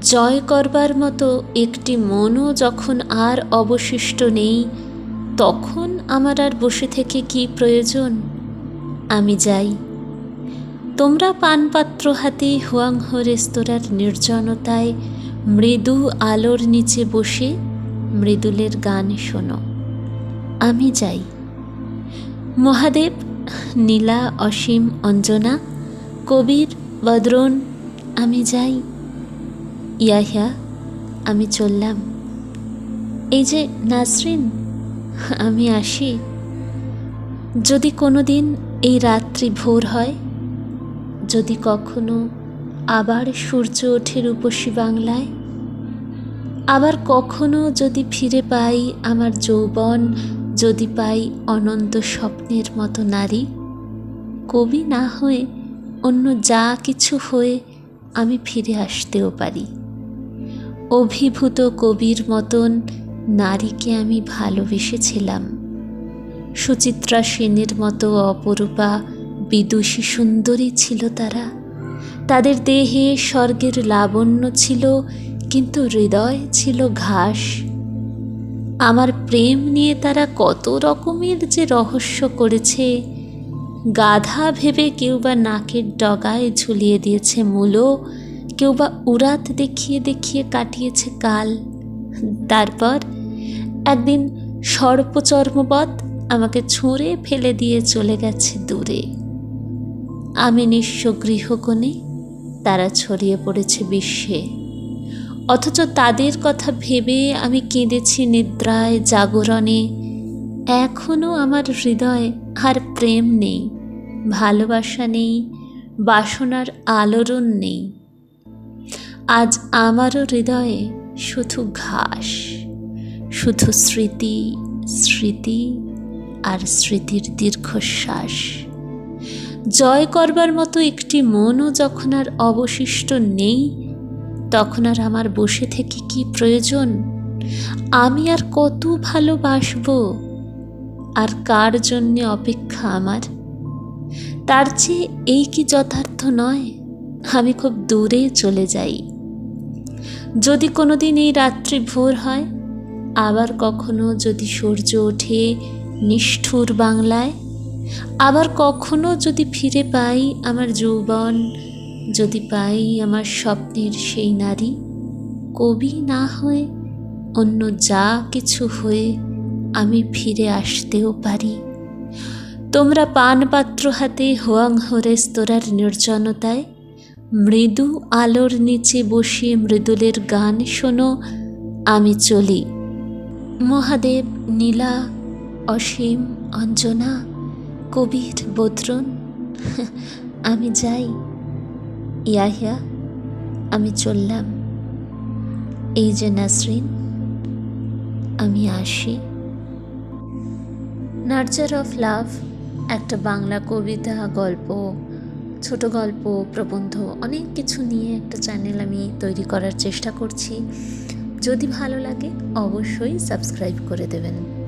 জয় করবার মতো একটি মনও যখন আর অবশিষ্ট নেই, তখন আমার আর বসে থেকে কি প্রয়োজন? আমি যাই। তোমরা পানপাত্র হাতে হুয়াংহো রেস্তোরাঁর নির্জনতায় মৃদু আলোর নিচে বসে মৃদুলের গান শোনো। আমি যাই। মহাদেব, নীলা, অসীম, অঞ্জনা, কবির বদ্রন আমি যাই। ইয়াহিয়া, আমি চললাম। এই যে নাসরিন, আমি আসি। যদি কোনো দিন এই রাত্রি ভোর হয়, যদি কখনো আবার সূর্য ওঠে রূপসী বাংলায়, আবার কখনো যদি ফিরে পাই আমার যৌবন, যদি পাই অনন্ত স্বপ্নের মতো নারী, কবি না হয়ে অন্য যা কিছু হয়ে আমি ফিরে আসতেও পারি। অভিভূত কবির মতন নারীকে আমি ভালোবেসেছিলাম। সুচিত্রা সেনের মতো অপরূপা, বিদুষী সুন্দরী ছিল তারা। তাদের দেহে স্বর্গের লাবণ্য ছিল, কিন্তু হৃদয় ছিল ঘাস। আমার প্রেম নিয়ে তারা কত রকমের যে রহস্য করেছে, গাধা ভেবে কেউ বা নাকের ডগায় ঝুলিয়ে দিয়েছে মূলো কেউ বা উড়াত দেখিয়ে দেখিয়ে কাটিয়েছে কাল। তারপর একদিন সর্পচর্মবৎ আমাকে ছুঁড়ে ফেলে দিয়ে চলে গেছে দূরে। আমি নিঃস্ব গৃহকোণে, তারা ছড়িয়ে পড়েছে বিশ্বে। অথচ তাদের কথা ভেবে আমি কেঁদেছি নিদ্রায় জাগরণে। এখনও আমার হৃদয়ে আর প্রেম নেই, ভালোবাসা নেই, বাসনার আলোড়ন নেই। আজ আমারও হৃদয়ে শুধু ঘাস, শুধু স্মৃতি স্মৃতি আর স্মৃতির দীর্ঘশ্বাস। জয় করবার মতো একটি মনও যখন আর অবশিষ্ট নেই, তখন আর আমার বসে থেকে কি প্রয়োজন? আমি আর কত ভালোবাসব? আর কার জন্যে অপেক্ষা আমার? তার চেয়ে এই কি যথার্থ নয়? আমি খুব দূরে চলে যাই। যদি কোনো দিন এই রাত্রি ভোর হয়, আবার কখনো যদি সূর্য ওঠে নিষ্ঠুর বাংলায়, আবার কখনো যদি ফিরে পাই আমার যৌবন, যদি পাই আমার স্বপ্নের সেই নারী, কবি না হয়ে অন্য যা কিছু হয়ে আমি ফিরে আসতেও পারি। তোমরা পানপাত্র হাতে হোয়াংহো রেস্তোরাঁর নির্জনতায় মৃদু আলোর নিচে বসে মৃদুলের গান শোনো, আমি চলি। মহাদেব, নীলা, অসীম, অঞ্জনা, কবির, বদ্রন, আমি যাই। ইয়াহিয়া, আমি চললাম। এই যে নাসরিন, আমি আসি। নার্চার অফ লাভ, একটা বাংলা কবিতা, গল্প ছোট গল্প, প্রবন্ধ, অনেক কিছু নিয়ে একটা চ্যানেল আমি তৈরি করার চেষ্টা করছি। যদি ভালো লাগে, অবশ্যই সাবস্ক্রাইব করে দেবেন।